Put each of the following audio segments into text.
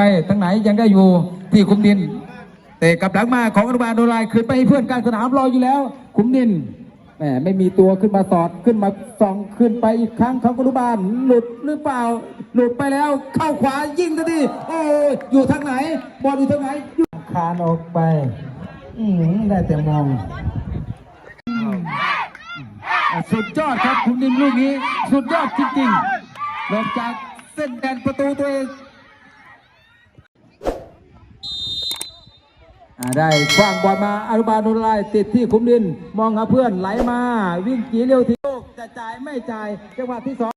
ไปทางไหนยังได้อยู่ที่คุมดินเตะกลับหลังมาของอนุบาลโดนไลคืนไปให้เพื่อนกางสนามรออยู่แล้ว คุมดินแหมไม่มีตัวขึ้นมาสอดขึ้นมาส่องขึ้นไปอีกครั้งของอนุบาลหลุดหรือเปล่า หลุดไปแล้วเข้าขวายิงทันทีโอ้ยอยู่ทางไหนบอลอยู่ทางไหนคานออกไป อืได้แต่มองสุดยอดครับคุณดินลูกนี้ สุดยอดจริงๆลงจากเส้นแดนประตูตัวเองอ่า ได้คว้างบอลมาอนุบาลโดนไล่ติดที่คุ้มดิน มองหาเพื่อนไหลมา วิ่งจีเร็วทีโลกจะจ่ายไม่จ่ายจังหวะที่สอง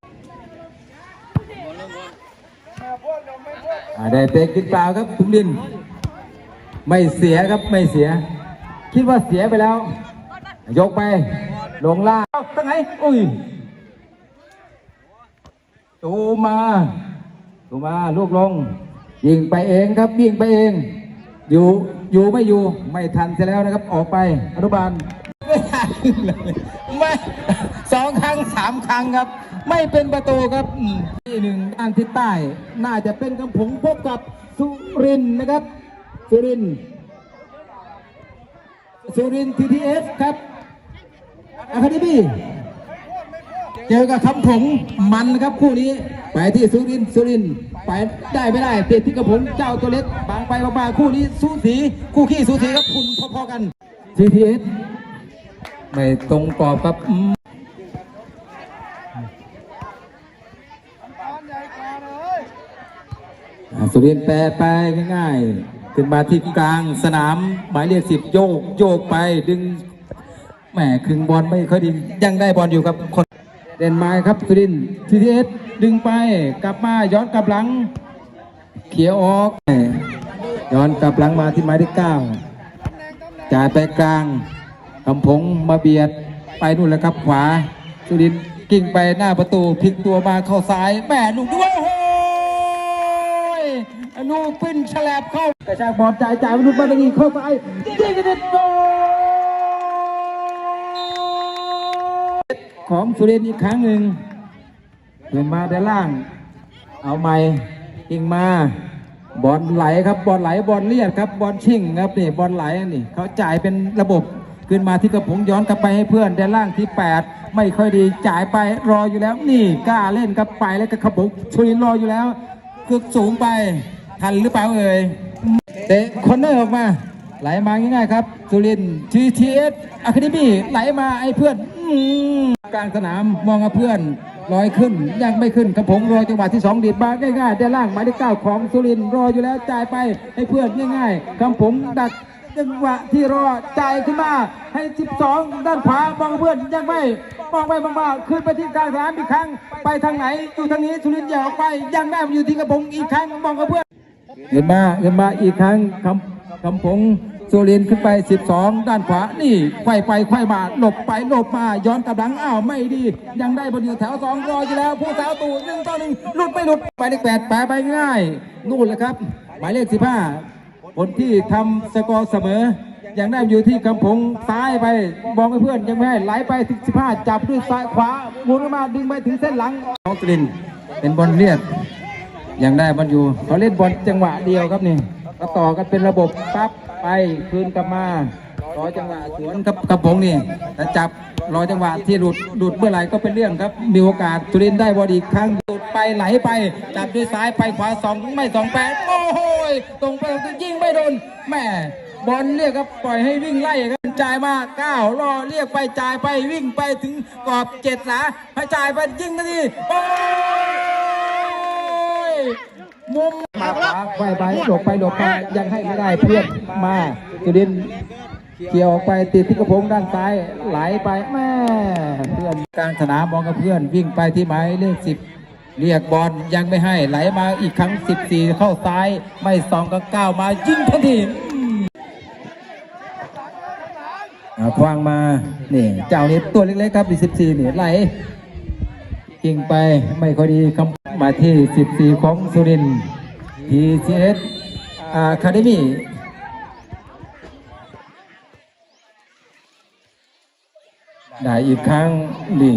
อ่าได้เตะกินเปล่าครับคุ้มดิน ไม่เสียครับไม่เสีย คิดว่าเสียไปแล้ว ยกไป ลงล่างตั้งไหนอุ้ยตูมาตูมาลูกลงยิงไปเองครับยิงไปเอง อยู่อยู่ไม่อยู่ไม่ทันเสียแล้วนะครับออกไปอนุบาลไม่ทันเลยไม่สองครั้งสามครั้งครับ ไม่เป็นประตูครับอืมที่หนึ่งด้านทิศใต้ น่าจะเป็นกำผงพบกับสุรินนะครับ สุรินสุรินทีทีเอสครับอะคาเดมี่เจอกับคำผงมันนะครับคู่นี้ ไปที่สุรินสุรินท ไปได้ไม่ได้ติดที่กระผมเจ้าตัวเล็กบางไปบางมาคู่นี้สูสีคู่ขี้สูสีครับคุณพอๆกัน TTS ไม่ตรงกรอบครับอืมอ่าสุรินทร์แปรไปง่ายๆขึ้นมาที่กลางสนาม หมายเลขสิบโยกโยกไปดึงแหมครึ่งบอลไม่ค่อยดียังได้บอลอยู่ครับคนเด่นไม้ครับสุรินทีทีเอส ดึงไปกลับมาย้อนกลับหลัง เขียวออก ย้อนกลับหลังมาที่หมายเลขเก้าจ่ายไปกลางคำพงมาเบียดไปนู่นแล้วครับขวาสุรินกิ่งไปหน้าประตูพลิกตัวมาเข้าซ้ายแหม่ลูกด้วยโอ้โหลูกปิ้นฉลบเข้ากระชากบอลจ่ายจ่ายมนุษย์มาตะกี้เข้าซ้ายยิงกันเด็ดโดของสุรินอีกครั้งหนึ่ง เดินมาด้านล่าง เอาใหม่ยิงมาบอลไหลครับบอลไหลบอลเลียดครับบอลชิ่งครับนี่บอลไหลนี่เขาจ่ายเป็นระบบขึ้นมาที่กระผงย้อนกลับไปให้เพื่อนด้านล่างที่ 8 ไม่ค่อยดีจ่ายไปรออยู่แล้วนี่กล้าเล่นครับไปแล้วก็ขบกชลินรออยู่แล้วคือสูงไปทันหรือเปล่าเอ่ยเตะคอนเนอร์ออกมา ไหลมาง่ายๆครับสุรินทีทีเอสอะคาเดมี่ไหลมาไอ้เพื่อนอกลางสนามมองกับเพื่อน ลอยขึ้นยังไม่ขึ้นกระผมรอจังหวะที่สองดีดมาง่ายๆได้ล่างหมายเลขเก้าของสุรินรออยู่แล้วจ่ายไปให้เพื่อนง่ายๆคำผมดักจังหวะที่รอจ่ายขึ้นมาให้ 12 ด้านขวามองเพื่อนยังไม่มองไปมองมาขึ้นไปที่กลางสนามอีกครั้ง ไปทางไหนอยู่ทางนี้สุรินอย่าออกไปยังได้มาอยู่ที่กระผมอีกครั้งมองกับเพื่อนเห็นมาเห็นมาอีกครั้งคำคำพง สุรินขึ้นไป 12 ด้านขวา นี่ไขว้ไปไขว้มา หลบไปหลบมา ย้อนกลับหลัง อ้าว ไม่ดี ยังได้บอลอยู่แถวสองรออยู่แล้ว ผู้สาวตูหนึ่งต่อหนึ่งหลุดไม่หลุด ไปเลขแปดแปไปง่าย นู่นเลยครับ หมายเลข 15 คนที่ทำสกอร์เสมอ ยังได้อยู่ที่กำพงซ้ายไปมองให้เพื่อนยังไม่ให้ไหลไปถึง15 จับด้วยซ้ายขวาหมุนมาดึงไปถึงเส้นหลังของสุรินเป็นบอลเลียดยังได้บอลอยู่เขาเล่นบอลจังหวะเดียวครับนี่ ก็ต่อกันเป็นระบบปั๊บไปคืนกลับมารอจังหวะสวนกับกระพงนี่แต่จับรอจังหวะที่หลุดหลุดเมื่อไหร่ก็เป็นเรื่องครับ มีโอกาสตุรินได้บอลอีกครั้งหลุดไปไหลไป จับด้วยซ้ายไปขวาสองไม่สองแปดโอ้โหตรงไปตรงยิงไม่โดนแม่บอลเรียกครับปล่อยให้วิ่งไล่ครับจ่ายมาเก้ารอเรียกไปจ่ายไปวิ่งไปถึงกรอบเจ็ดหลาให้จ่ายไปยิงนาทีโอ้ มุมมาขวาไปไปหลบไปหลบไปยังให้ไม่ได้เพื่อนมาสุรินทร์เกี่ยวออกไปติดที่กระโปรงด้านซ้ายไหลไปแม่เพื่อนกลางสนามมองกับเพื่อนวิ่งไปที่หมายเลขสิบเรียกบอลยังไม่ให้ไหลมาอีกครั้งสิบสี่เข้าซ้ายไม่สองก็เก้ามายิงทันทีอืมอ่าคว้างมานี่เจ้านี้ตัวเล็กๆครับดีสิบสี่นี่ไหลกิ่งไปไม่ค่อยดีคำ มาที่ 14 ของสุรินทร์ TCS Academy ได้อีกครั้งนี่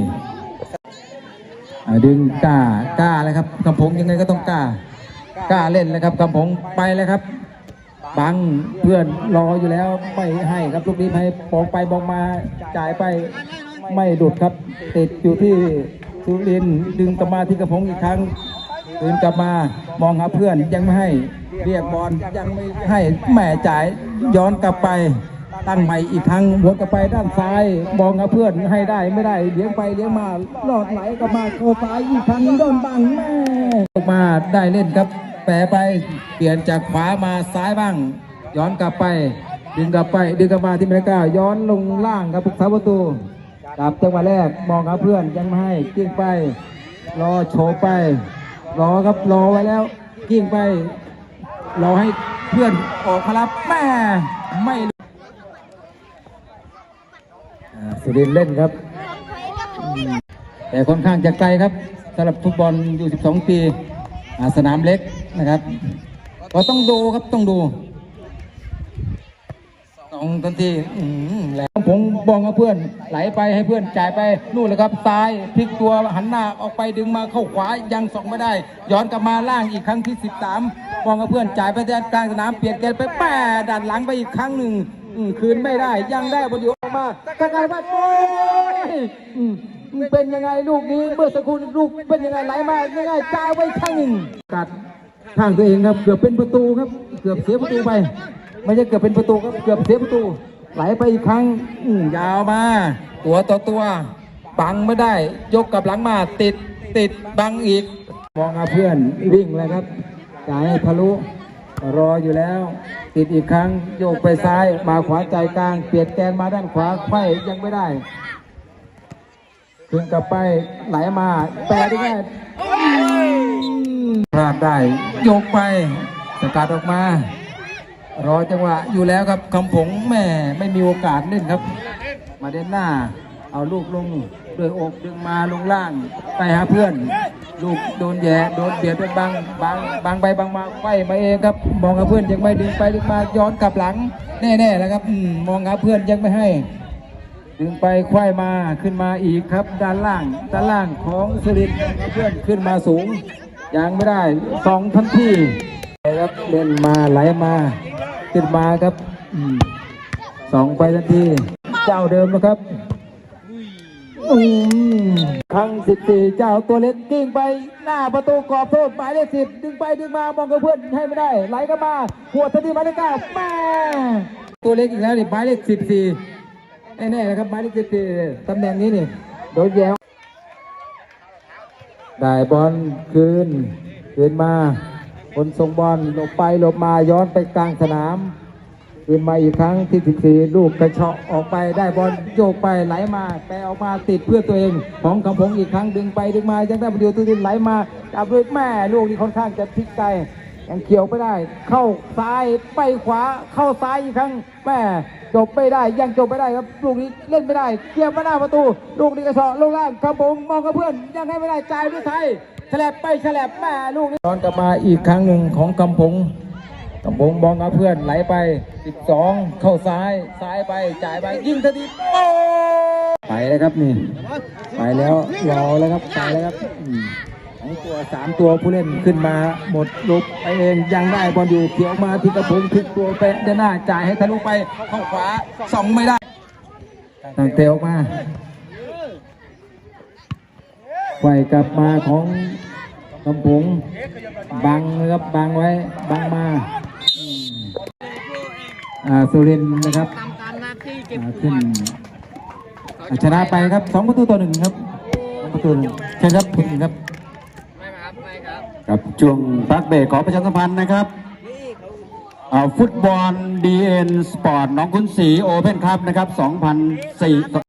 ดึงกล้ากล้าเลยครับกำพงยังไงก็ต้องกล้ากล้าเล่นเลยครับคำผงไปเลยครับ บังเพื่อนรออยู่แล้วไม่ให้ครับลูกนี้ให้บองไปบองมาจ่ายไปไม่ดุดครับ ติดอยู่ที่ สุรินดึงกลับมาที่กระพงอีกครั้งดึงกลับมามองหาเพื่อนยังไม่ให้เรียกบอลยังไม่ให้แหม่จ่ายย้อนกลับไปตั้งใหม่อีกครั้งวนกลับไปด้านซ้ายมองหาเพื่อนให้ได้ไม่ได้เลี้ยงไปเลี้ยงมาลอดไหลกลับมาเข้าซ้ายอีกครั้งโดนบังแม่ออกมาได้เล่นครับแปรไปเปลี่ยนจากขวามาซ้ายบ้าง ย้อนกลับไป ดึงกลับไปดึงกลับมาที่เมกาย้อนลงล่างครับพุกเสาประตู ดับจังหวะแรกมองหาเพื่อนยังไม่ให้กิ้งไป รอโฉบไป รอครับรอไว้แล้ว กิ้งไปรอให้เพื่อนออกมารับแม่ไม่สุรินเล่นครับ แต่ค่อนข้างจะไกลครับสำหรับฟุตบอลอยู่ 12 ปี สนามเล็กนะครับ ก็ต้องดูครับต้องดู ต้องทันทีอืมแล้วผมบองกับเพื่อนไหลไปให้เพื่อนจ่ายไปนู่นเลยครับซ้ายพลิกตัวหันหน้าออกไปดึงมาเข้าขวายังส่งไม่ได้ ย้อนกลับมาล่างอีกครั้งที่ 13บองกับเพื่อนจ่ายไปด้านกลางสนามเปลี่ยนเกมไปแป้ด้านหลังไปอีกครั้งหนึ่งคืนไม่ได้ยังได้บอลอยู่ออกมาตะไร้บ้าโอ้ยเป็นยังไงลูกนี้เมื่อสักครู่ลูกเป็นยังไงไหลมายังไงจ่ายไว้ครั้งหนึ่งกัดข้างตัวเองครับเกือบเป็นประตูครับ เกือบเสียประตูไป ไม่ใช่เกือบเป็นประตูครับเกือบเสียประตู ไหลไปอีกครั้งยาวมา ตัวต่อตัว บังไม่ได้ ยกกลับหลังมาติดติดบังอีก มองหาเพื่อนวิ่งเลยครับจ่ายให้ทะลุรออยู่แล้ว ติดอีกครั้งโยกไปซ้ายมาขวาใจกลาง เปลี่ยนแกนมาด้านขวาไขว้ยังไม่ได้ขึ้นกลับไปไหลมาแปรได้แค่พลาดได้ โยกไปสกัดออกมา รอจังหวะอยู่แล้วครับคำผงแม่ไม่มีโอกาสเล่นครับ มาเด่นหน้า เอาลูกลงด้วยอกดึงมาลงล่างไปหาเพื่อน ลูกโดนแย่โดนเบียดเป็นบางบางบางไปบางมาไฟมาเองครับ มองหาเพื่อนยังไม่ดึงไปดึงมาย้อนกลับหลัง แน่ๆแล้วครับมองหาเพื่อนยังไม่ให้ ดึงไปควายมาขึ้นมาอีกครับ ด้านล่างด้านล่างของสุรินทร์เพื่อนขึ้นมาสูงยังไม่ได้สองทันทีครับเล่นมาไหลมา ขึ้นมาครับสองไปทันทีเจ้าเดิมนะครับครั้งสิบสี่เจ้าตัวเล็กกิ้งไปหน้าประตูกรอบโทษหมายเลขสิบดึงไปดึงมามองกับเพื่อนให้ไม่ได้ ไหลก็มาหัวทันทีหมายเลขเก้าแม่ตัวเล็กอีกแล้วนี่หมายเลขสิบสี่แน่ๆนะครับหมายเลขสิบสี่ตำแหน่งนี้นี่โดนแย้วได้บอลคืนคืนมา คนส่งบอลหลบไปหลบมาย้อนไปกลางสนามคืนมาอีกครั้งที่ 14 ลูกกระเชาะออกไปได้บอลโยกไปไหลมาแปรออกมาติดเพื่อตัวเองของกำพงอีกครั้งดึงไปดึงมายังได้ประโยชน์ตัวดินไหลมาจับด้วยแม่ลูกนี้ค่อนข้างจะพลิกไกลยังเกี่ยวไม่ได้ เข้าซ้ายไปขวาเข้าซ้ายอีกครั้งแม่จบไม่ได้ยังจบไม่ได้ครับลูกนี้เล่นไม่ได้เกี่ยวมาหน้าประตู ลูกนี้กระเชาะลงล่างกำพงมองกับเพื่อนยังให้ไม่ได้จ่ายด้วยไทย ฉลับไปฉลับม่ลูกนี้ย้อนกลับมาอีกครั้งหนึ่งของกำพงกำบงบองกับเพื่อนไหลไป 12 เข้าซ้ายซ้ายไปจ่ายไปยิงทันทีโอ้ไปแล้วครับนี่ ไปแล้วรอแล้วครับไปแล้วครับสองตัวสามตัวผู้เล่นขึ้นมาหมดลุกไปเองยังได้บอลอยู่เขียวมาที่กระพงพลิกตัวไปเดินหน้าจ่ายให้ทะลุไปเข้าขวาส่องไม่ได้ตั้งเตะออกมา ไฟกลับมาของกำพงบังนะครับบังไว้บังมาอืมอ่าสุรินทร์นะครับอ่าขึ้นอ่าชนะไปครับสองประตูต่อหนึ่งครับสองประตูหนึ่งเชิญครับคุณครับครับช่วงพักเบรกขอประชาสัมพันธ์นะครับอ่าฟุตบอลดีเอ็นสปอร์ตน้องคุณศรีโอเพนครับนะครับ 2004